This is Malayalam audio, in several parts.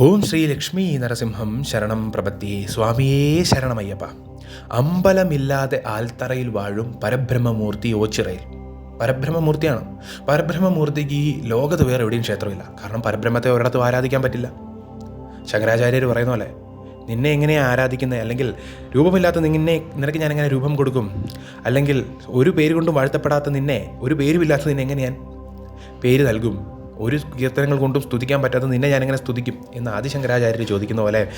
ഓം ശ്രീ ലക്ഷ്മി നരസിംഹം ശരണം പ്രപത്തി. സ്വാമിയേ ശരണമയ്യപ്പ. അമ്പലമില്ലാതെ ആൽത്തറയിൽ വാഴും പരബ്രഹ്മമൂർത്തി ഓച്ചിറയിൽ. പരബ്രഹ്മമൂർത്തിയാണ്. പരബ്രഹ്മമൂർത്തിക്ക് ഈ ലോകത്ത് വേറെ എവിടെയും ക്ഷേത്രമില്ല. കാരണം പരബ്രഹ്മത്തെ ഒരിടത്തും ആരാധിക്കാൻ പറ്റില്ല. ശങ്കരാചാര്യർ പറയുന്ന പോലെ നിന്നെ എങ്ങനെയാണ് ആരാധിക്കുന്നത് അല്ലെങ്കിൽ രൂപമില്ലാത്ത നിന്നെ നിനക്ക് ഞാൻ എങ്ങനെ രൂപം കൊടുക്കും? അല്ലെങ്കിൽ ഒരു പേര് കൊണ്ടും വാഴ്ത്തപ്പെടാത്ത നിന്നെ ഒരു പേരുമില്ലാത്ത നിന്നെ എങ്ങനെ ഞാൻ പേര് നൽകും. ഒരു കീർത്തനങ്ങൾ കൊണ്ടും സ്തുതിക്കാൻ പറ്റാത്ത നിന്നെ ഞാൻ എങ്ങനെ സ്തുതിക്കും എന്ന് ആദിശങ്കരാചാര്യർ ചോദിക്കുന്ന പോലെ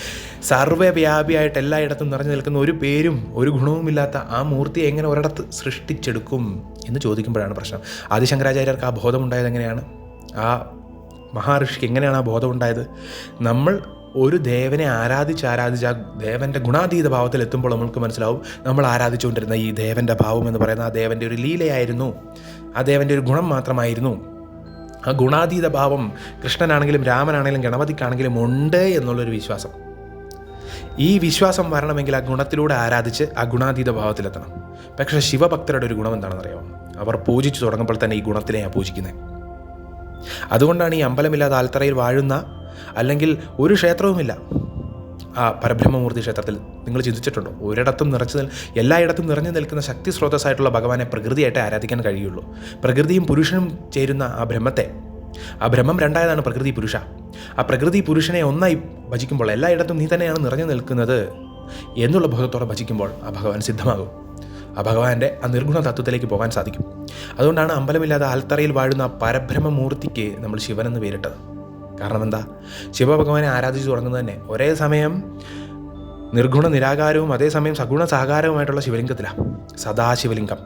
സർവവ്യാപിയായിട്ട് എല്ലായിടത്തും നിറഞ്ഞു നിൽക്കുന്ന ഒരു പേരും ഒരു ഗുണവുമില്ലാത്ത ആ മൂർത്തി എങ്ങനെ ഒരിടത്ത് സൃഷ്ടിച്ചെടുക്കും എന്ന് ചോദിക്കുമ്പോഴാണ് പ്രശ്നം. ആദിശങ്കരാചാര്യർക്ക് ആ ബോധമുണ്ടായത് എങ്ങനെയാണ്? ആ മഹാഋഷിക്ക് എങ്ങനെയാണ് ആ ബോധം ഉണ്ടായത് നമ്മൾ ഒരു ദേവനെ ആരാധിച്ച് ആരാധിച്ച് ആ ദേവന്റെ ഗുണാതീത ഭാവത്തിൽ എത്തുമ്പോൾ നമ്മൾക്ക് മനസ്സിലാവും നമ്മൾ ആരാധിച്ചുകൊണ്ടിരുന്ന ഈ ദേവന്റെ ഭാവം എന്ന് പറയുന്ന ആ ദേവന്റെ ഒരു ലീലയായിരുന്നു. ആ ദേവന്റെ ഒരു ഗുണം മാത്രമായിരുന്നു. ആ ഗുണാതീത ഭാവം കൃഷ്ണനാണെങ്കിലും രാമനാണെങ്കിലും ഗണപതിക്കാണെങ്കിലും ഉണ്ട് എന്നുള്ളൊരു വിശ്വാസം. ഈ വിശ്വാസം വരണമെങ്കിൽ ആ ഗുണത്തിലൂടെ ആരാധിച്ച് ആ ഗുണാതീത ഭാവത്തിലെത്തണം. പക്ഷേ ശിവഭക്തരുടെ ഒരു ഗുണം എന്താണെന്ന് അറിയാമോ അവർ പൂജിച്ചു തുടങ്ങുമ്പോൾ തന്നെ ഈ ഗുണത്തിനെയാണ് പൂജിക്കുന്നത് അതുകൊണ്ടാണ് ഈ അമ്പലമില്ലാതെ ആൽത്തറയിൽ വാഴുന്ന അല്ലെങ്കിൽ ഒരു ക്ഷേത്രവുമില്ല. ആ പരബ്രഹ്മമൂർത്തി ക്ഷേത്രത്തിൽ നിങ്ങൾ ചിന്തിച്ചിട്ടുണ്ടോ? ഒരിടത്തും നിറച്ചു എല്ലായിടത്തും നിറഞ്ഞു നിൽക്കുന്ന ശക്തി സ്രോതസ്സായിട്ടുള്ള ഭഗവാനെ പ്രകൃതിയായിട്ട് ആരാധിക്കാൻ കഴിയുള്ളൂ. പ്രകൃതിയും പുരുഷനും ചേരുന്ന ആ ബ്രഹ്മത്തെ. ആ ബ്രഹ്മം രണ്ടായതാണ് പ്രകൃതി പുരുഷ. ആ പ്രകൃതി പുരുഷനെ ഒന്നായി ഭജിക്കുമ്പോൾ എല്ലായിടത്തും നീ തന്നെയാണ് നിറഞ്ഞു നിൽക്കുന്നത് എന്നുള്ള ബോധത്തോടെ ഭജിക്കുമ്പോൾ ആ ഭഗവാൻ സിദ്ധമാകും. ആ ഭഗവാന്റെ ആ നിർഗുണ തത്വത്തിലേക്ക് പോകാൻ സാധിക്കും. അതുകൊണ്ടാണ് അമ്പലമില്ലാതെ ആൽത്തറയിൽ വാഴുന്ന ആ പരബ്രഹ്മമൂർത്തിക്ക് നമ്മൾ ശിവൻ എന്ന് പേരിട്ടത്. കാരണം എന്താ? ശിവഭഗവാനെ ആരാധിച്ചു തുടങ്ങുന്നത് തന്നെ ഒരേ സമയം നിർഗുണ നിരാകാരവും അതേസമയം സഗുണ സഹകാരവുമായിട്ടുള്ള ശിവലിംഗത്തിലാണ് സദാശിവലിംഗം.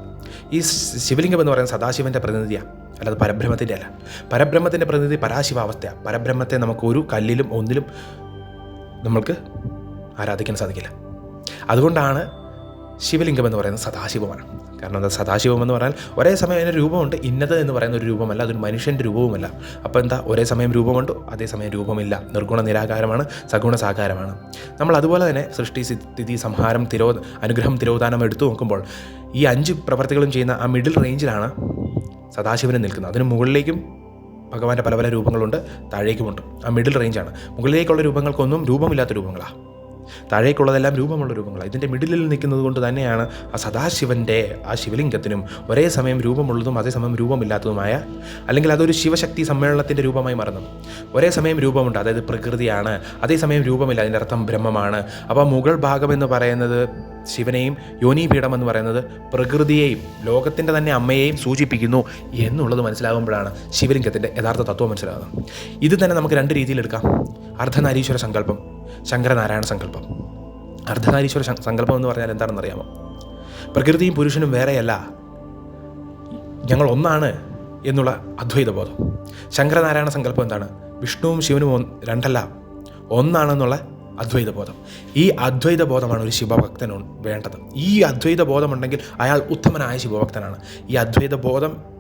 ഈ ശിവലിംഗം എന്ന് പറയുന്നത് സദാശിവന്റെ പ്രതിനിധിയാണ് അല്ലാതെ പരബ്രഹ്മത്തിന്റെ അല്ല. പരബ്രഹ്മത്തിന്റെ പ്രതിനിധി പരാശിവാവസ്ഥയാണ് പരബ്രഹ്മത്തെ നമുക്ക് ഒരു കല്ലിലും ഒന്നിലും നമ്മൾക്ക് ആരാധിക്കാൻ സാധിക്കില്ല. അതുകൊണ്ടാണ് ശിവലിംഗം എന്ന് പറയുന്നത് സദാശിവമാണ്. കാരണം എന്താ? സദാശിവം എന്ന് പറഞ്ഞാൽ ഒരേ സമയം അതിന്റെ രൂപമുണ്ട്. ഇന്നത് എന്ന് പറയുന്ന ഒരു രൂപമല്ല. അതൊരു മനുഷ്യന്റെ രൂപവുമല്ല. അപ്പോൾ എന്താ? ഒരേ സമയം രൂപമുണ്ട്? അതേസമയം രൂപമില്ല. നിർഗുണ നിരാകാരമാണ് സഗുണ സാകാരമാണ്. നമ്മൾ അതുപോലെ തന്നെ സൃഷ്ടി സ്ഥിതി സംഹാരം തിരോ അനുഗ്രഹം തിരോധാനം എടുത്തു നോക്കുമ്പോൾ ഈ അഞ്ച് പ്രവർത്തികളും ചെയ്യുന്ന ആ മിഡിൽ റേഞ്ചിലാണ് സദാശിവന് നിൽക്കുന്നത്. അതിന് മുകളിലേക്കും ഭഗവാന്റെ പല പല രൂപങ്ങളുണ്ട് താഴേക്കുമുണ്ട്. ആ മിഡിൽ റേഞ്ചാണ് മുകളിലേക്കുള്ള രൂപങ്ങൾക്കൊന്നും രൂപമില്ലാത്ത രൂപങ്ങളാണ് താഴേക്കുള്ളതെല്ലാം രൂപമുള്ള രൂപങ്ങളാണ് ഇതിന്റെ മിഡിലിൽ നിൽക്കുന്നത് കൊണ്ട് തന്നെയാണ് ആ സദാശിവന്റെ ആ ശിവലിംഗത്തിനും ഒരേ സമയം രൂപമുള്ളതും അതേസമയം രൂപമില്ലാത്തതുമായ അല്ലെങ്കിൽ അതൊരു ശിവശക്തി സമ്മേളനത്തിന്റെ രൂപമായി മറന്നു ഒരേ സമയം രൂപമുണ്ട്. അതായത് പ്രകൃതിയാണ്. അതേസമയം രൂപമില്ല. അതിന്റെ അർത്ഥം ബ്രഹ്മമാണ്. അപ്പോൾ മുഗൾ ഭാഗം എന്ന് പറയുന്നത് ശിവനെയും യോനിപീഠം എന്ന് പറയുന്നത് പ്രകൃതിയെയും ലോകത്തിന്റെ തന്നെ അമ്മയെയും സൂചിപ്പിക്കുന്നു എന്നുള്ളത് മനസ്സിലാകുമ്പോഴാണ് ശിവലിംഗത്തിന്റെ യഥാർത്ഥ തത്വം മനസ്സിലാകുന്നത്. ഇത് തന്നെ നമുക്ക് രണ്ട് രീതിയിലെടുക്കാം അർദ്ധനാരീശ്വര സങ്കല്പം. ശങ്കരനാരായണ സങ്കല്പം. അർദ്ധനാരീശ്വര സങ്കല്പം എന്ന് പറഞ്ഞാൽ എന്താണെന്ന് അറിയാമോ പ്രകൃതിയും പുരുഷനും വേറെയല്ല. ഞങ്ങൾ ഒന്നാണ് എന്നുള്ള അദ്വൈത ബോധം ശങ്കരനാരായണ സങ്കല്പം എന്താണ്? വിഷ്ണുവും ശിവനും രണ്ടല്ല. ഒന്നാണെന്നുള്ള അദ്വൈത ബോധം ഈ അദ്വൈത ബോധമാണ് ഒരു ശിവഭക്തന് വേണ്ടത്. ഈ അദ്വൈത ബോധമുണ്ടെങ്കിൽ അയാൾ ഉത്തമനായ ശിവഭക്തനാണ്. ഈ അദ്വൈത ബോധം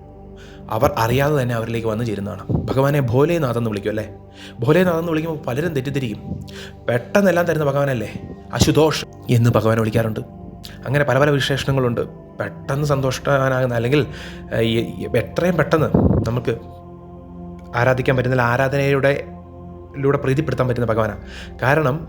അവർ അറിയാതെ തന്നെ അവരിലേക്ക് വന്നു ചേരുന്നതാണ്. ഭഗവാനെ ഭോലേനാഥ് എന്ന് വിളിക്കും അല്ലേ? ഭോലേനാഥ് എന്ന് വിളിക്കുമ്പോൾ പലരും തെറ്റിദ്ധരിക്കും. പെട്ടെന്നെല്ലാം തരുന്ന ഭഗവാനല്ലേ? അശുതോഷ് എന്ന് ഭഗവാനെ വിളിക്കാറുണ്ട്. അങ്ങനെ പല പല വിശേഷണങ്ങളുണ്ട്. പെട്ടെന്ന് സന്തോഷവാനാകുന്ന അല്ലെങ്കിൽ എത്രയും പെട്ടെന്ന് നമുക്ക് ആരാധിക്കാൻ പറ്റുന്ന ആരാധനയുടെ ലൂടെ പ്രീതിപ്പെടുത്താൻ പറ്റുന്ന ഭഗവാനാണ്. കാരണം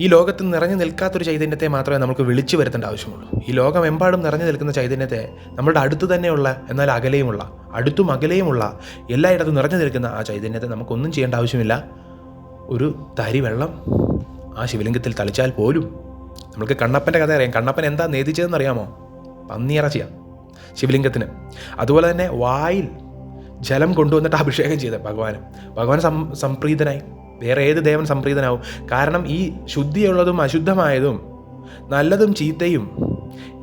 ഈ ലോകത്ത് നിറഞ്ഞു നിൽക്കാത്തൊരു ചൈതന്യത്തെ മാത്രമേ നമുക്ക് വിളിച്ചു വരുത്തേണ്ട ആവശ്യമുള്ളൂ. ഈ ലോകമെമ്പാടും നിറഞ്ഞു നിൽക്കുന്ന ചൈതന്യത്തെ നമ്മളുടെ അടുത്ത് തന്നെയുള്ള എന്നാൽ അകലെയുമുള്ള അടുത്തും അകലെയുമുള്ള എല്ലായിടത്തും നിറഞ്ഞു നിൽക്കുന്ന ആ ചൈതന്യത്തെ നമുക്കൊന്നും ചെയ്യേണ്ട ആവശ്യമില്ല. ഒരു തരി വെള്ളം ആ ശിവലിംഗത്തിൽ തളിച്ചാൽ പോലും നമുക്ക് കണ്ണപ്പന്റെ കഥ അറിയാം. കണ്ണപ്പൻ എന്താ നേതിച്ചതെന്ന് അറിയാമോ പന്നിയിറച്ചിയാണ് ശിവലിംഗത്തിന്. അതുപോലെ തന്നെ വായിൽ ജലം കൊണ്ടുവന്നിട്ട് അഭിഷേകം ചെയ്തത് ഭഗവാൻ ഭഗവാൻ സം സംപ്രീതനായി. വേറെ ഏത് ദേവൻ സംപ്രീതനാവും? കാരണം ഈ ശുദ്ധിയുള്ളതും അശുദ്ധമായതും നല്ലതും ചീത്തയും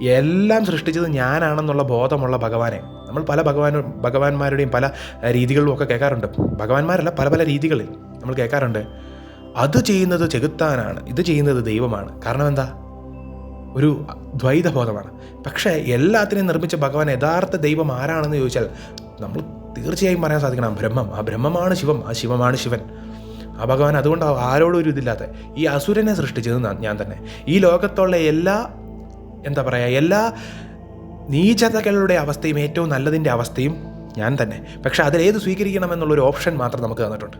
എല്ലാം സൃഷ്ടിച്ചത് ഞാനാണെന്നുള്ള ബോധമുള്ള ഭഗവാനെ. നമ്മൾ പല ഭഗവാൻ ഭഗവാന്മാരുടെയും പല ഏഹ്, രീതികളിലും ഒക്കെ കേൾക്കാറുണ്ട്. ഭഗവാന്മാരല്ല പല പല രീതികളിൽ നമ്മൾ കേൾക്കാറുണ്ട്. അത് ചെയ്യുന്നത് ചെകുത്താനാണ് ഇത് ചെയ്യുന്നത് ദൈവമാണ്. കാരണം എന്താ? ഒരു ദ്വൈതബോധമാണ്. പക്ഷേ എല്ലാത്തിനെയും നിർമ്മിച്ച ഭഗവാൻ യഥാർത്ഥ ദൈവം ആരാണെന്ന് ചോദിച്ചാൽ നമ്മൾ തീർച്ചയായും പറയാൻ സാധിക്കണം. ആ ബ്രഹ്മം ആ ബ്രഹ്മമാണ് ശിവം ആ ശിവമാണ് ശിവൻ. ആ ഭഗവാൻ അതുകൊണ്ട് ആരോടും ഒരു ഇതില്ലാത്ത ഈ അസുരനെ സൃഷ്ടിച്ചത് ഞാൻ- തന്നെ. ഈ ലോകത്തുള്ള എല്ലാ എന്താ പറയുക എല്ലാ നീചതകളുടെ അവസ്ഥയും ഏറ്റവും നല്ലതിന്റെ അവസ്ഥയും ഞാൻ തന്നെ. പക്ഷെ അതിലേത് സ്വീകരിക്കണം എന്നുള്ളൊരു ഓപ്ഷൻ മാത്രം നമുക്ക് തന്നിട്ടുണ്ട്.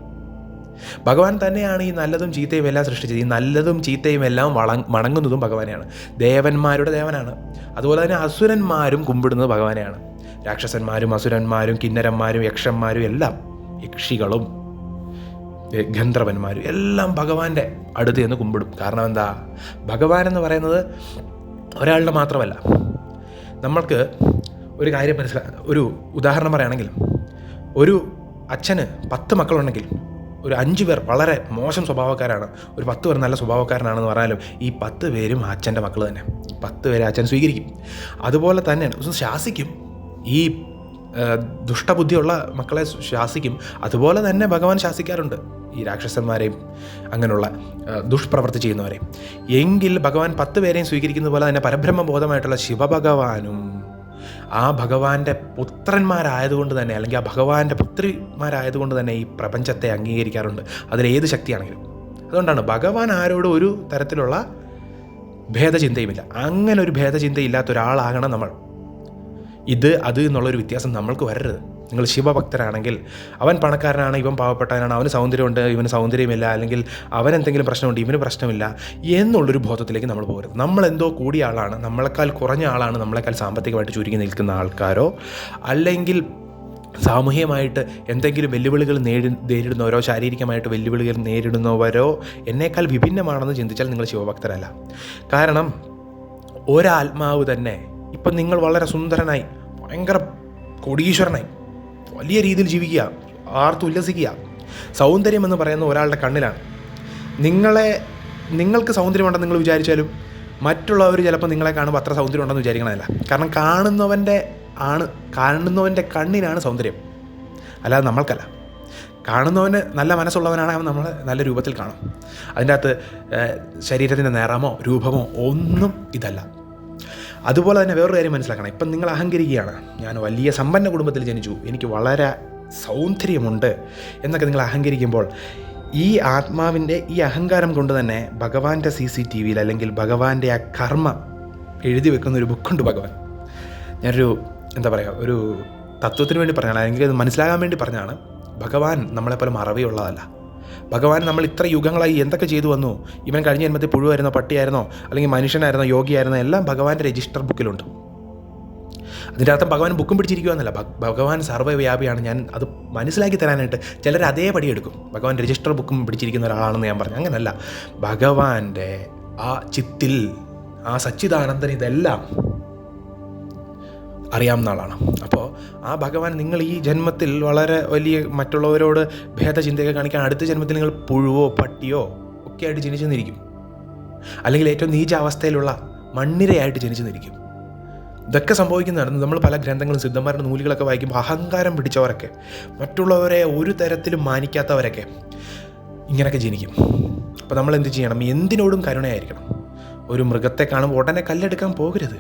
ഭഗവാൻ തന്നെയാണ് ഈ നല്ലതും ചീത്തയും എല്ലാം സൃഷ്ടിച്ചത്. ഈ നല്ലതും ചീത്തയും എല്ലാം വള മണങ്ങുന്നതും ഭഗവാനെയാണ്. ദേവന്മാരുടെ ദേവനാണ്. അതുപോലെ തന്നെ അസുരന്മാരും കുമ്പിടുന്നത് ഭഗവാനെയാണ്. രാക്ഷസന്മാരും അസുരന്മാരും കിന്നരന്മാരും യക്ഷന്മാരും എല്ലാം യക്ഷികളും ഗന്ധർവന്മാരും എല്ലാം ഭഗവാന്റെ അടുത്ത് നിന്ന് കുമ്പിടും. കാരണം എന്താ? ഭഗവാൻ എന്ന് പറയുന്നത് ഒരാളുടെ മാത്രമല്ല. നമ്മൾക്ക് ഒരു കാര്യം മനസ്സിലാ ഒരു ഉദാഹരണം പറയുകയാണെങ്കിൽ ഒരു അച്ഛന് പത്ത് മക്കളുണ്ടെങ്കിൽ ഒരു അഞ്ച് പേർ വളരെ മോശം സ്വഭാവക്കാരാണ് ഒരു പത്ത് പേർ നല്ല സ്വഭാവക്കാരനാണെന്ന് പറഞ്ഞാലും ഈ പത്ത് പേരും അച്ഛന്റെ മക്കൾ തന്നെ. പത്ത് പേരെ അച്ഛൻ സ്വീകരിക്കും. അതുപോലെ തന്നെയാണ് ശാസിക്കും. ഈ ദുഷ്ടബുദ്ധിയുള്ള മക്കളെ ശാസിക്കും. അതുപോലെ തന്നെ ഭഗവാൻ ശാസിക്കാറുണ്ട്. ഈ രാക്ഷസന്മാരെയും അങ്ങനെയുള്ള ദുഷ്പ്രവർത്തി ചെയ്യുന്നവരെയും. എങ്കിൽ ഭഗവാൻ പത്ത് പേരെയും സ്വീകരിക്കുന്നത് പോലെ തന്നെ പരബ്രഹ്മബോധമായിട്ടുള്ള ശിവഭഗവാനും ആ ഭഗവാന്റെ പുത്രന്മാരായതുകൊണ്ട് തന്നെ അല്ലെങ്കിൽ ആ ഭഗവാന്റെ പുത്രിമാരായതുകൊണ്ട് തന്നെ ഈ പ്രപഞ്ചത്തെ അംഗീകരിക്കാറുണ്ട്. അതിലേത് ശക്തിയാണെങ്കിലും. അതുകൊണ്ടാണ് ഭഗവാൻ ആരോടും ഒരു തരത്തിലുള്ള ഭേദചിന്തയുമില്ല. അങ്ങനെ ഒരു ഭേദചിന്തയില്ലാത്ത ഒരാളാകണം നമ്മൾ. ഇത് അത് എന്നുള്ളൊരു വ്യത്യാസം നമ്മൾക്ക് വരരുത്. നിങ്ങൾ ശിവഭക്തരാണെങ്കിൽ അവൻ പണക്കാരനാണ് ഇവൻ പാവപ്പെട്ടവനാണ് അവന് സൗന്ദര്യമുണ്ട് ഇവന് സൗന്ദര്യമില്ല അല്ലെങ്കിൽ അവൻ എന്തെങ്കിലും പ്രശ്നമുണ്ട് ഇവന് പ്രശ്നമില്ല എന്നുള്ളൊരു ബോധത്തിലേക്ക് നമ്മൾ പോകരുത്. നമ്മളെന്തോ കൂടിയ ആളാണ് നമ്മളെക്കാൾ കുറഞ്ഞ ആളാണ് നമ്മളെക്കാൾ സാമ്പത്തികമായിട്ട് ചുരുങ്ങി നിൽക്കുന്ന ആൾക്കാരോ അല്ലെങ്കിൽ സാമൂഹികമായിട്ട് എന്തെങ്കിലും വെല്ലുവിളികൾ നേരി നേരിടുന്നവരോ ശാരീരികമായിട്ട് വെല്ലുവിളികൾ നേരിടുന്നവരോ എന്നേക്കാൾ വിഭിന്നമാണെന്ന് ചിന്തിച്ചാൽ നിങ്ങൾ ശിവഭക്തരല്ല. കാരണം ഒരാത്മാവ് തന്നെ ഇപ്പം നിങ്ങൾ വളരെ സുന്ദരനായി ഭയങ്കര കൊടീശ്വരനായി വലിയ രീതിയിൽ ജീവിക്കുക ആർത്തുല്ലസിക്കുക സൗന്ദര്യം എന്ന് പറയുന്ന ഒരാളുടെ കണ്ണിലാണ്. നിങ്ങളെ നിങ്ങൾക്ക് സൗന്ദര്യമുണ്ടെന്ന് നിങ്ങൾ വിചാരിച്ചാലും മറ്റുള്ളവർ ചിലപ്പോൾ നിങ്ങളെ കാണുമ്പോൾ അത്ര സൗന്ദര്യം ഉണ്ടെന്ന് വിചാരിക്കണമല്ല കാരണം കാണുന്നവന്റെ ആണ് കാണുന്നവന്റെ കണ്ണിനാണ് സൗന്ദര്യം. അല്ലാതെ നമ്മൾക്കല്ല. കാണുന്നവന് നല്ല മനസ്സുള്ളവനാണ് അവൻ നമ്മളെ നല്ല രൂപത്തിൽ കാണും. അതിന്റെ അകത്ത് ശരീരത്തിന്റെ നിറമോ രൂപമോ ഒന്നും ഇതല്ല. അതുപോലെ തന്നെ വേറൊരു കാര്യം മനസ്സിലാക്കണം. ഇപ്പം നിങ്ങൾ അഹങ്കരിക്കുകയാണ്. ഞാൻ വലിയ സമ്പന്ന കുടുംബത്തിൽ ജനിച്ചു. എനിക്ക് വളരെ സൗന്ദര്യമുണ്ട് എന്നൊക്കെ നിങ്ങൾ അഹങ്കരിക്കുമ്പോൾ ഈ ആത്മാവിന്റെ ഈ അഹങ്കാരം കൊണ്ട് തന്നെ ഭഗവാന്റെ സി സി ടി വിയിൽ അല്ലെങ്കിൽ ഭഗവാന്റെ ആ കർമ്മ എഴുതി വെക്കുന്ന ഒരു ബുക്കുണ്ട് ഭഗവാൻ. ഞാനൊരു എന്താ പറയുക ഒരു തത്വത്തിന് വേണ്ടി പറഞ്ഞാണ് അല്ലെങ്കിൽ അത് മനസ്സിലാകാൻ വേണ്ടി പറഞ്ഞാണ് ഭഗവാൻ നമ്മളെപ്പോലെ മറവിയുള്ളതല്ല. ഭഗവാൻ നമ്മൾ ഇത്ര യുഗങ്ങളായി എന്തൊക്കെ ചെയ്തു വന്നു? ഇവൻ കഴിഞ്ഞ ജന്മത്തിൽ പുഴുവായിരുന്നോ പട്ടിയായിരുന്നോ അല്ലെങ്കിൽ മനുഷ്യനായിരുന്നോ യോഗിയായിരുന്നോ എല്ലാം ഭഗവാന്റെ രജിസ്റ്റർ ബുക്കിലുണ്ട്. അതിന്റെ അർത്ഥം ഭഗവാൻ ബുക്കും പിടിച്ചിരിക്കുകയെന്നല്ല ഭഗവാൻ സർവവ്യാപിയാണ് ഞാൻ അത് മനസ്സിലാക്കി തരാനായിട്ട് ചിലർ അതേപടി എടുക്കും. ഭഗവാൻ രജിസ്റ്റർ ബുക്കും പിടിച്ചിരിക്കുന്ന ഒരാളാണെന്ന് ഞാൻ പറഞ്ഞു. അങ്ങനല്ല. ഭഗവാന്റെ ആ ചിത്തിൽ ആ സച്ചിദാനന്ദൻ ഇതെല്ലാം അറിയാവുന്ന ആളാണ്. അപ്പോൾ ആ ഭഗവാൻ നിങ്ങൾ ഈ ജന്മത്തിൽ വളരെ വലിയ മറ്റുള്ളവരോട് ഭേദചിന്തയൊക്കെ കാണിക്കാൻ അടുത്ത ജന്മത്തിൽ നിങ്ങൾ പുഴുവോ പട്ടിയോ ഒക്കെ ആയിട്ട് ജനിച്ചു നിന്നിരിക്കും. അല്ലെങ്കിൽ ഏറ്റവും നീച അവസ്ഥയിലുള്ള മണ്ണിരയായിട്ട് ജനിച്ചു നിന്നിരിക്കും. ഇതൊക്കെ സംഭവിക്കുന്നതാണ്. നമ്മൾ പല ഗ്രന്ഥങ്ങളും സിദ്ധന്മാരുടെ നൂലുകളൊക്കെ വായിക്കുമ്പോൾ അഹങ്കാരം പിടിച്ചവരൊക്കെ മറ്റുള്ളവരെ ഒരു തരത്തിലും മാനിക്കാത്തവരൊക്കെ ഇങ്ങനെയൊക്കെ ജനിക്കും. അപ്പോൾ നമ്മൾ എന്ത് ചെയ്യണം? എന്തിനോടും കരുണയായിരിക്കണം. ഒരു മൃഗത്തെ കാണുമ്പോൾ ഉടനെ കല്ലെടുക്കാൻ പോകരുത്.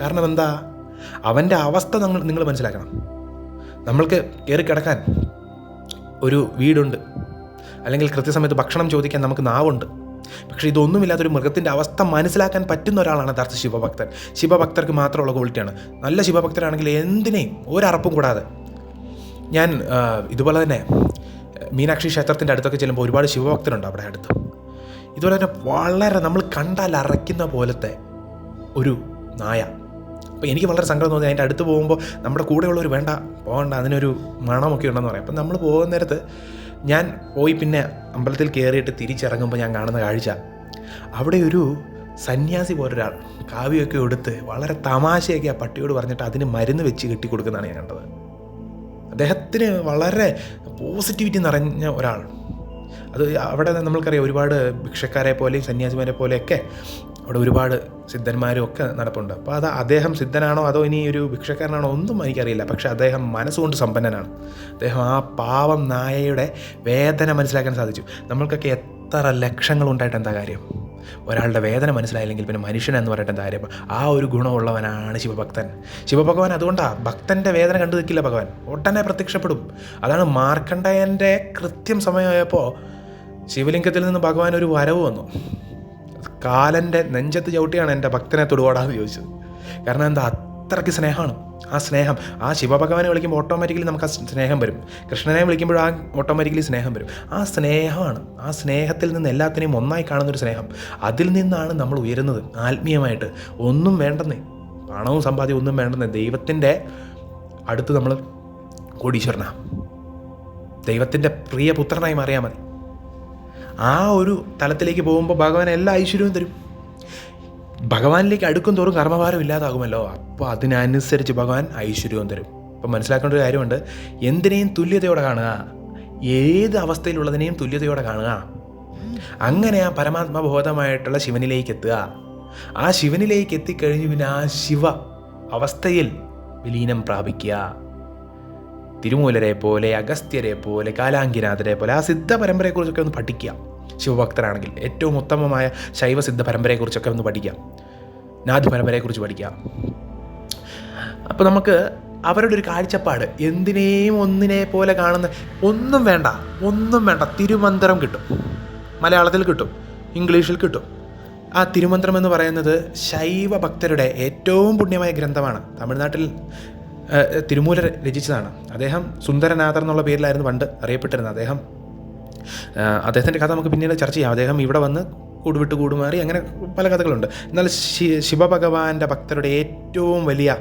കാരണം എന്താ? അവന്റെ അവസ്ഥ നിങ്ങൾ നിങ്ങൾ മനസ്സിലാക്കണം. നമ്മൾക്ക് കയറി കിടക്കാൻ ഒരു വീടുണ്ട്. അല്ലെങ്കിൽ കൃത്യസമയത്ത് ഭക്ഷണം ചോദിക്കാൻ നമുക്ക് നാവുണ്ട്. പക്ഷേ ഇതൊന്നുമില്ലാത്തൊരു മൃഗത്തിന്റെ അവസ്ഥ മനസ്സിലാക്കാൻ പറ്റുന്ന ഒരാളാണ് യഥാർത്ഥ ശിവഭക്തൻ. ശിവഭക്തർക്ക് മാത്രമുള്ള ക്വാളിറ്റിയാണ്. നല്ല ശിവഭക്തരാണെങ്കിൽ എന്തിനേയും ഒരറപ്പും കൂടാതെ. ഞാൻ ഇതുപോലെ തന്നെ മീനാക്ഷി ക്ഷേത്രത്തിന്റെ അടുത്തൊക്കെ ചെല്ലുമ്പോൾ ഒരുപാട് ശിവഭക്തരുണ്ട് അവിടെ അടുത്ത്. ഇതുപോലെ തന്നെ വളരെ നമ്മൾ കണ്ടാൽ അറയ്ക്കുന്ന പോലത്തെ ഒരു നായ. അപ്പോൾ എനിക്ക് വളരെ സങ്കടം തോന്നി. അതിന്റെ അടുത്ത് പോകുമ്പോൾ നമ്മുടെ കൂടെയുള്ളവർ വേണ്ട പോകണ്ട അതിനൊരു മണമൊക്കെ ഉണ്ടെന്ന് പറയാം. അപ്പം നമ്മൾ പോകുന്ന നേരത്ത് ഞാൻ പോയി പിന്നെ അമ്പലത്തിൽ കയറിയിട്ട് തിരിച്ചിറങ്ങുമ്പോൾ ഞാൻ കാണുന്ന കാഴ്ച. അവിടെ ഒരു സന്യാസി പോലൊരാൾ കാവ്യമൊക്കെ എടുത്ത് വളരെ തമാശയൊക്കെ ആ പട്ടിയോട് പറഞ്ഞിട്ട് അതിന് മരുന്ന് വെച്ച് കെട്ടി കൊടുക്കുന്നതാണ് ഞാൻ കണ്ടത്. അദ്ദേഹത്തിന് വളരെ പോസിറ്റിവിറ്റി നിറഞ്ഞ ഒരാൾ. അത് അവിടെ നമ്മൾക്കറിയാം ഒരുപാട് ഭിക്ഷക്കാരെ പോലെയും സന്യാസിമാരെ പോലെയൊക്കെ അവിടെ ഒരുപാട് സിദ്ധന്മാരും ഒക്കെ നടപ്പുണ്ട്. അപ്പോൾ അത് അദ്ദേഹം സിദ്ധനാണോ അതോ ഇനി ഒരു ഭിക്ഷക്കാരനാണോ ഒന്നും എനിക്കറിയില്ല. പക്ഷേ അദ്ദേഹം മനസ്സുകൊണ്ട് സമ്പന്നനാണ്. അദ്ദേഹം ആ പാവം നായയുടെ വേദന മനസ്സിലാക്കാൻ സാധിച്ചു. നമ്മൾക്കൊക്കെ എത്ര ലക്ഷങ്ങൾ ഉണ്ടായിട്ട് എന്താ കാര്യം? ഒരാളുടെ വേദന മനസ്സിലായില്ലെങ്കിൽ പിന്നെ മനുഷ്യൻ എന്ന് പറയട്ടെ എന്താ കാര്യം? ആ ഒരു ഗുണമുള്ളവനാണ് ശിവഭക്തൻ. ശിവഭഗവാൻ അതുകൊണ്ടാണ് ഭക്തന്റെ വേദന കണ്ടു നിൽക്കില്ല ഭഗവാൻ. ഉടനെ പ്രത്യക്ഷപ്പെടും. അതാണ് മാർക്കണ്ഡയന്റെ കൃത്യം സമയമായപ്പോൾ ശിവലിംഗത്തിൽ നിന്ന് ഭഗവാൻ ഒരു വരവ് വന്നു. കാലന്റെ നെഞ്ചത്ത് ചവിട്ടിയാണ് എന്റെ ഭക്തനെ തൊടുപാടാന്ന് ചോദിച്ചത്. കാരണം എന്താ? അത്രയ്ക്ക് സ്നേഹമാണ്. ആ സ്നേഹം ആ ശിവഭഗവാനെ വിളിക്കുമ്പോൾ ഓട്ടോമാറ്റിക്കലി നമുക്ക് ആ സ്നേഹം വരും. കൃഷ്ണനെ വിളിക്കുമ്പോഴും ആ ഓട്ടോമാറ്റിക്കലി സ്നേഹം വരും. ആ സ്നേഹമാണ്. ആ സ്നേഹത്തിൽ നിന്ന് എല്ലാത്തിനെയും ഒന്നായി കാണുന്നൊരു സ്നേഹം. അതിൽ നിന്നാണ് നമ്മൾ ഉയരുന്നത് ആത്മീയമായിട്ട്. ഒന്നും വേണ്ടെന്നേ. പണവും സമ്പാദ്യവും ഒന്നും വേണ്ടെന്നേ. ദൈവത്തിന്റെ അടുത്ത് നമ്മൾ കോടീശ്വരനാണ് ദൈവത്തിന്റെ പ്രിയപുത്രനായി മാറിയാൽ മതി. ആ ഒരു തലത്തിലേക്ക് പോകുമ്പോൾ ഭഗവാൻ എല്ലാ ഐശ്വര്യവും തരും. ഭഗവാനിലേക്ക് അടുക്കും തോറും കർമ്മഭാരം ഇല്ലാതാകുമല്ലോ. അപ്പോൾ അതിനനുസരിച്ച് ഭഗവാൻ ഐശ്വര്യവും തരും. അപ്പം മനസ്സിലാക്കേണ്ട ഒരു കാര്യമുണ്ട്. എന്തിനേയും തുല്യതയോടെ കാണുക. ഏത് അവസ്ഥയിലുള്ളതിനെയും തുല്യതയോടെ കാണുക. അങ്ങനെ ആ പരമാത്മബോധമായിട്ടുള്ള ശിവനിലേക്ക് എത്തുക ആ ശിവനിലേക്ക് എത്തിക്കഴിഞ്ഞ് പിന്നെ ആ ശിവ അവസ്ഥയിൽ വിലീനം പ്രാപിക്കുക. തിരുമൂലരെ പോലെ അഗസ്ത്യരെ പോലെ കാലാങ്കിനാഥരെ പോലെ ആ സിദ്ധ പരമ്പരയെക്കുറിച്ചൊക്കെ ഒന്ന് പഠിക്കുക. ശിവഭക്തരാണെങ്കിൽ ഏറ്റവും ഉത്തമമായ ശൈവ സിദ്ധ പരമ്പരയെക്കുറിച്ചൊക്കെ ഒന്ന് പഠിക്കാം നാഥ് പരമ്പരയെക്കുറിച്ച് പഠിക്കാം അപ്പോൾ നമുക്ക് അവരുടെ ഒരു കാഴ്ചപ്പാട് എന്തിനേയും ഒന്നിനെ പോലെ കാണുന്ന ഒന്നും വേണ്ട ഒന്നും വേണ്ട തിരുമന്ത്രം കിട്ടും. മലയാളത്തിൽ കിട്ടും ഇംഗ്ലീഷിൽ കിട്ടും. ആ തിരുമന്ത്രം എന്ന് പറയുന്നത് ശൈവ ഭക്തരുടെ ഏറ്റവും പുണ്യമായ ഗ്രന്ഥമാണ്. തമിഴ്നാട്ടിൽ തിരുമൂല രചിച്ചതാണ്. അദ്ദേഹം സുന്ദരനാഥർ എന്നുള്ള പേരിലായിരുന്നു പണ്ട് അറിയപ്പെട്ടിരുന്നത്. അദ്ദേഹം അദ്ദേഹത്തിന്റെ കഥ നമുക്ക് പിന്നീട് ചർച്ച ചെയ്യാം. അദ്ദേഹം ഇവിടെ വന്ന് കൂടുവിട്ട് കൂടുമാറി അങ്ങനെ പല കഥകളുണ്ട്. എന്നാൽ ശിവഭഗവാന്റെ ഭക്തരുടെ ഏറ്റവും വലിയ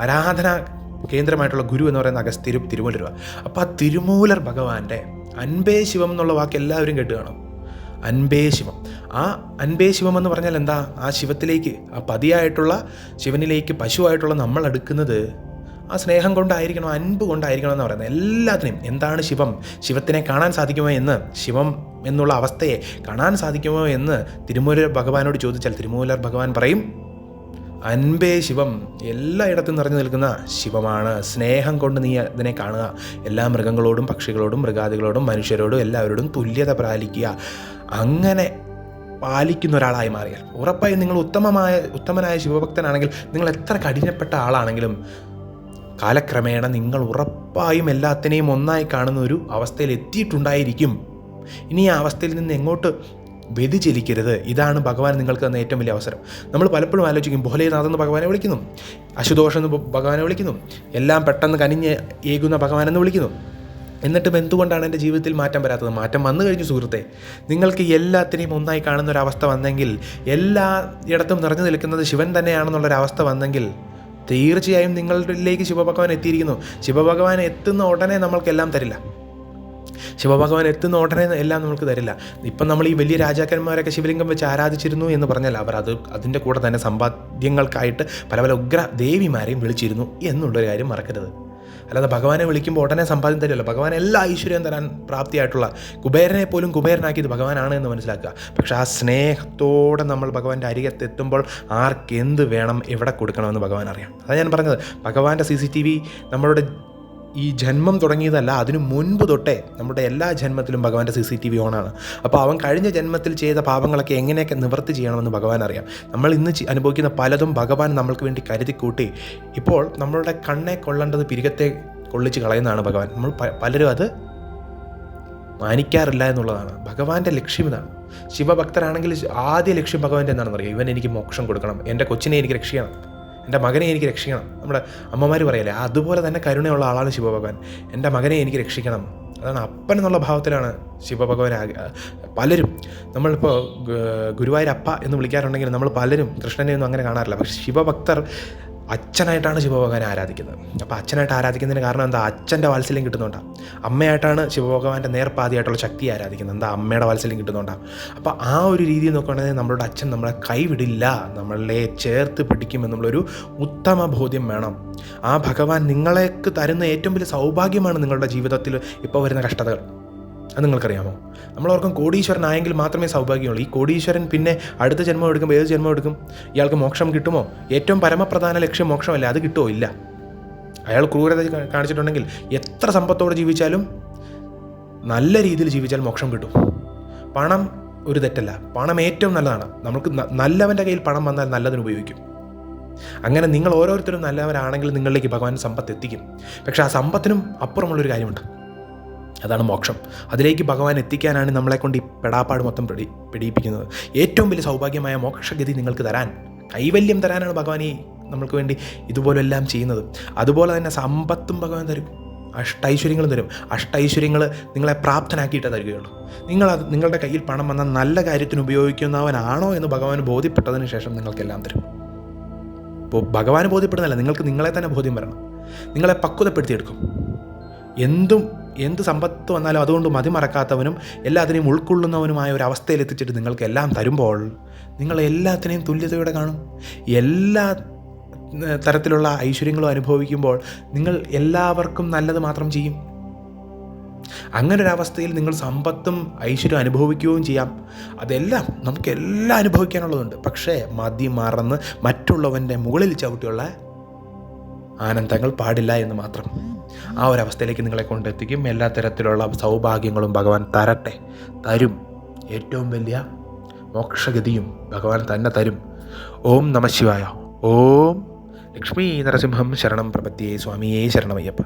ആരാധന കേന്ദ്രമായിട്ടുള്ള ഗുരു എന്ന് പറയുന്ന അഗസ്തിരു തിരുമൂലരുവ. അപ്പോൾ ആ തിരുമൂലർ ഭഗവാന്റെ അൻപേ ശിവം എന്നുള്ള വാക്ക് എല്ലാവരും കേട്ട് കാണും. അൻപേ ശിവം. ആ അൻപേ ശിവം എന്ന് പറഞ്ഞാൽ എന്താ? ആ ശിവത്തിലേക്ക് ആ പതിയായിട്ടുള്ള ശിവനിലേക്ക് പശുവായിട്ടുള്ള നമ്മൾ അടുക്കുന്നത് ആ സ്നേഹം കൊണ്ടായിരിക്കണം അൻപ് കൊണ്ടായിരിക്കണം എന്ന് പറയുന്നത്. എല്ലാത്തിനെയും എന്താണ് ശിവം? ശിവത്തിനെ കാണാൻ സാധിക്കുമോ എന്ന് ശിവം എന്നുള്ള അവസ്ഥയെ കാണാൻ സാധിക്കുമോ എന്ന് തിരുമൂലർ ഭഗവാനോട് ചോദിച്ചാൽ തിരുമൂലർ ഭഗവാൻ പറയും അൻപേ ശിവം എല്ലായിടത്തും നിറഞ്ഞു നിൽക്കുന്ന ശിവമാണ്. സ്നേഹം കൊണ്ട് നീ അതിനെ കാണുക. എല്ലാ മൃഗങ്ങളോടും പക്ഷികളോടും മൃഗാദികളോടും മനുഷ്യരോടും എല്ലാവരോടും തുല്യത പാലിക്കുക. അങ്ങനെ പാലിക്കുന്ന ഒരാളായി മാറിയാൽ ഉറപ്പായും നിങ്ങൾ ഉത്തമമായ ഉത്തമനായ ശിവഭക്തനാണെങ്കിൽ നിങ്ങൾ എത്ര കഠിനപ്പെട്ട ആളാണെങ്കിലും കാലക്രമേണ നിങ്ങൾ ഉറപ്പായും എല്ലാത്തിനെയും ഒന്നായി കാണുന്ന ഒരു അവസ്ഥയിൽ എത്തിയിട്ടുണ്ടായിരിക്കും. ഇനി ആ അവസ്ഥയിൽ നിന്ന് എങ്ങോട്ട് വ്യതിചലിക്കരുത്? ഇതാണ് ഭഗവാൻ നിങ്ങൾക്ക് തന്ന ഏറ്റവും വലിയ അവസരം. നമ്മൾ പലപ്പോഴും ആലോചിക്കും ഭോലേനാഥ് എന്ന് ഭഗവാനെ വിളിക്കുന്നു. അശുദോഷം എന്ന് ഭഗവാനെ വിളിക്കുന്നു. എല്ലാം പെട്ടെന്ന് കനിഞ്ഞ് ഏകുന്ന ഭഗവാനെന്ന് വിളിക്കുന്നു. എന്നിട്ടും എന്തുകൊണ്ടാണ് എന്റെ ജീവിതത്തിൽ മാറ്റം വരാത്തത്? മാറ്റം വന്നു കഴിഞ്ഞു സുഹൃത്തെ. നിങ്ങൾക്ക് എല്ലാത്തിനെയും ഒന്നായി കാണുന്ന ഒരു അവസ്ഥ വന്നെങ്കിൽ എല്ലാ ഇടത്തും നിറഞ്ഞു നിൽക്കുന്നത് ശിവൻ തന്നെയാണെന്നുള്ളൊരവസ്ഥ വന്നെങ്കിൽ തീർച്ചയായും നിങ്ങളിലേക്ക് ശിവഭഗവാൻ എത്തിയിരിക്കുന്നു. ശിവഭഗവാൻ എത്തുന്ന ഉടനെ നമ്മൾക്കെല്ലാം തരില്ല. ശിവഭഗവാൻ എത്തുന്ന ഉടനെ എല്ലാം നമുക്ക് തരില്ല. ഇപ്പം നമ്മൾ ഈ വലിയ രാജാക്കന്മാരൊക്കെ ശിവലിംഗം വെച്ച് ആരാധിച്ചിരുന്നു എന്ന് പറഞ്ഞാൽ അവർ അത് അതിന്റെ കൂടെ തന്നെ സമ്പാദ്യങ്ങൾക്കായിട്ട് പല പല ഉഗ്ര ദേവിമാരെയും വിളിച്ചിരുന്നു എന്നുള്ളൊരു കാര്യം മറക്കരുത്. അല്ലാതെ ഭഗവാനെ വിളിക്കുമ്പോൾ ഉടനെ സമ്പാദ്യം തരുമല്ലോ. ഭഗവാൻ എല്ലാ ഐശ്വര്യം തരാൻ പ്രാപ്തിയായിട്ടുള്ള കുബേരനെ പോലും കുബേരനാക്കിയത് ഭഗവാനാണ് എന്ന് മനസ്സിലാക്കുക. പക്ഷെ ആ സ്നേഹത്തോടെ നമ്മൾ ഭഗവാന്റെ അരികത്തെത്തുമ്പോൾ ആർക്ക് എന്ത് വേണം എവിടെ കൊടുക്കണമെന്ന് ഭഗവാൻ അറിയാം അതാണ് ഞാൻ പറഞ്ഞത്. ഭഗവാന്റെ സി സി ടി വി നമ്മളുടെ ഈ ജന്മം തുടങ്ങിയതല്ല അതിനു മുൻപ് തൊട്ടേ നമ്മുടെ എല്ലാ ജന്മത്തിലും ഭഗവാന്റെ സി സി ടി വി ഓണാണ് അപ്പോൾ അവൻ കഴിഞ്ഞ ജന്മത്തിൽ ചെയ്ത പാപങ്ങളൊക്കെ എങ്ങനെയൊക്കെ നിവർത്തി ചെയ്യണമെന്ന് ഭഗവാൻ അറിയാം. നമ്മൾ ഇന്ന് അനുഭവിക്കുന്ന പലതും ഭഗവാൻ നമ്മൾക്ക് വേണ്ടി കരുതി കൂട്ടി ഇപ്പോൾ നമ്മളുടെ കണ്ണെ കൊള്ളേണ്ടത് പിരികത്തെ കൊള്ളിച്ച് കളയുന്നതാണ് ഭഗവാൻ. നമ്മൾ പലരും അത് മാനിക്കാറില്ല എന്നുള്ളതാണ്. ഭഗവാന്റെ ലക്ഷ്യം ഇതാണ്. ശിവഭക്തരാണെങ്കിൽ ആദ്യ ലക്ഷ്യം ഭഗവാന്റെ എന്താണെന്ന് അറിയാം ഇവൻ എനിക്ക് മോക്ഷം കൊടുക്കണം. എന്റെ കൊച്ചിനെ എനിക്ക് രക്ഷിക്കണം. എന്റെ മകനെ എനിക്ക് രക്ഷിക്കണം. നമ്മുടെ അമ്മമാർ പറയല്ലേ അതുപോലെ തന്നെ കരുണയുള്ള ആളാണ് ശിവഭഗവാൻ. എന്റെ മകനെ എനിക്ക് രക്ഷിക്കണം. അതാണ് അപ്പൻ എന്നുള്ള ഭാവത്തിലാണ് ശിവഭഗവാൻ പലരും നമ്മളിപ്പോൾ ഗുരുവായൂരപ്പ എന്ന് വിളിക്കാറുണ്ടെങ്കിൽ നമ്മൾ പലരും കൃഷ്ണനെ ഒന്നും അങ്ങനെ കാണാറില്ല. പക്ഷേ ശിവഭക്തർ അച്ഛനായിട്ടാണ് ശിവഭഗവാനെ ആരാധിക്കുന്നത്. അപ്പോൾ അച്ഛനായിട്ട് ആരാധിക്കുന്നതിന് കാരണം എന്താ? അച്ഛന്റെ വാത്സല്യം കിട്ടുന്നുണ്ടാണ് അമ്മയായിട്ടാണ് ശിവഭഗവാന്റെ നേർപ്പാതിയായിട്ടുള്ള ശക്തി ആരാധിക്കുന്നത്. എന്താ? അമ്മയുടെ വാത്സല്യം കിട്ടുന്നുണ്ടാണ് അപ്പോൾ ആ ഒരു രീതി നോക്കുകയാണെങ്കിൽ നമ്മളുടെ അച്ഛൻ നമ്മളെ കൈവിടില്ല. നമ്മളെ ചേർത്ത് പിടിക്കും എന്നുള്ളൊരു ഉത്തമ ബോധ്യം വേണം. ആ ഭഗവാൻ നിങ്ങളേക്ക് തരുന്ന ഏറ്റവും വലിയ സൗഭാഗ്യമാണ് നിങ്ങളുടെ ജീവിതത്തിൽ ഇപ്പോൾ വരുന്ന കഷ്ടതകൾ. അത് നിങ്ങൾക്കറിയാമോ? നമ്മളോർക്കും കോടീശ്വരനായെങ്കിൽ മാത്രമേ സൗഭാഗ്യമുള്ളൂ. ഈ കോടീശ്വരൻ പിന്നെ അടുത്ത ജന്മം എടുക്കുമ്പോൾ ഏത് ജന്മം എടുക്കും? ഇയാൾക്ക് മോക്ഷം കിട്ടുമോ? ഏറ്റവും പരമപ്രധാന ലക്ഷ്യം മോക്ഷമല്ല? അത് കിട്ടുമോ ഇല്ല. അയാൾ ക്രൂരത കാണിച്ചിട്ടുണ്ടെങ്കിൽ എത്ര സമ്പത്തോടെ ജീവിച്ചാലും നല്ല രീതിയിൽ ജീവിച്ചാൽ മോക്ഷം കിട്ടും. പണം ഒരു തെറ്റല്ല. പണം ഏറ്റവും നല്ലതാണ്. നമുക്ക് നല്ലവന്റെ കയ്യിൽ പണം വന്നാൽ നല്ലതിന് ഉപയോഗിക്കും. അങ്ങനെ നിങ്ങൾ ഓരോരുത്തരും നല്ലവരാണെങ്കിൽ നിങ്ങളിലേക്ക് ഭഗവാൻ സമ്പത്ത് എത്തിക്കും. പക്ഷേ ആ സമ്പത്തിനും അപ്പുറമുള്ളൊരു കാര്യമുണ്ട്. അതാണ് മോക്ഷം. അതിലേക്ക് ഭഗവാൻ എത്തിക്കാനാണ് നമ്മളെ കൊണ്ട് ഈ പെടാപ്പാട് മൊത്തം പിടി പിടിയിപ്പിക്കുന്നത്. ഏറ്റവും വലിയ സൗഭാഗ്യമായ മോക്ഷഗതി നിങ്ങൾക്ക് തരാൻ കൈവല്യം തരാനാണ് ഭഗവാൻ ഈ നമ്മൾക്ക് വേണ്ടി ഇതുപോലെല്ലാം ചെയ്യുന്നത്. അതുപോലെ തന്നെ സമ്പത്തും ഭഗവാൻ തരും. അഷ്ടൈശ്വര്യങ്ങളും തരും. അഷ്ടൈശ്വര്യങ്ങൾ നിങ്ങളെ പ്രാപ്തനാക്കിയിട്ടേ തരികയുള്ളൂ. നിങ്ങളത് നിങ്ങളുടെ കയ്യിൽ പണം വന്ന നല്ല കാര്യത്തിന് ഉപയോഗിക്കുന്നവനാണോ എന്ന് ഭഗവാൻ ബോധ്യപ്പെട്ടതിന് ശേഷം നിങ്ങൾക്കെല്ലാം തരും. ഇപ്പോൾ ഭഗവാൻ ബോധ്യപ്പെടുന്നില്ല നിങ്ങൾക്ക് നിങ്ങളെ തന്നെ ബോധ്യം വരണം. നിങ്ങളെ പക്വതപ്പെടുത്തിയെടുക്കും. എന്തും എന്ത് സമ്പത്ത് വന്നാലും അതുകൊണ്ട് മതിമറക്കാത്തവനും എല്ലാത്തിനെയും ഉൾക്കൊള്ളുന്നവനുമായ ഒരു അവസ്ഥയിൽ എത്തിച്ചിട്ട് നിങ്ങൾക്ക് എല്ലാം തരുമ്പോൾ നിങ്ങൾ എല്ലാത്തിനെയും തുല്യതയോടെ കാണും. എല്ലാ തരത്തിലുള്ള ഐശ്വര്യങ്ങളും അനുഭവിക്കുമ്പോൾ നിങ്ങൾ എല്ലാവർക്കും നല്ലത് മാത്രം ചെയ്യും. അങ്ങനൊരവസ്ഥയിൽ നിങ്ങൾ സമ്പത്തും ഐശ്വര്യം അനുഭവിക്കുകയും ചെയ്യാം. അതെല്ലാം നമുക്കെല്ലാം അനുഭവിക്കാനുള്ളതുണ്ട്. പക്ഷേ മതി മറന്ന് മറ്റുള്ളവന്റെ മുകളിൽ ചവിട്ടിയുള്ള ആനന്ദങ്ങൾ പാടില്ല എന്ന് മാത്രം. ആ ഒരു അവസ്ഥയിലേക്ക് നിങ്ങളെ കൊണ്ടെത്തിക്കും. എല്ലാ തരത്തിലുള്ള സൗഭാഗ്യങ്ങളും ഭഗവാൻ തരട്ടെ. തരും. ഏറ്റവും വലിയ മോക്ഷഗതിയും ഭഗവാൻ തന്നെ തരും. ഓം നമ ശിവായ. ഓം ലക്ഷ്മി നരസിംഹം ശരണം പ്രപത്തിയേ സ്വാമിയേ ശരണമയ്യപ്പ.